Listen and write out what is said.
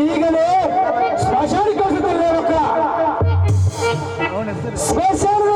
ಚಿಮ್ಮನೀಗಲೇ special ಕಳಿಸುತ್ತಿಲ್ಲ ಮಕ್ಕಳ ಸ್ಮಶಾನದಲ್ಲಿ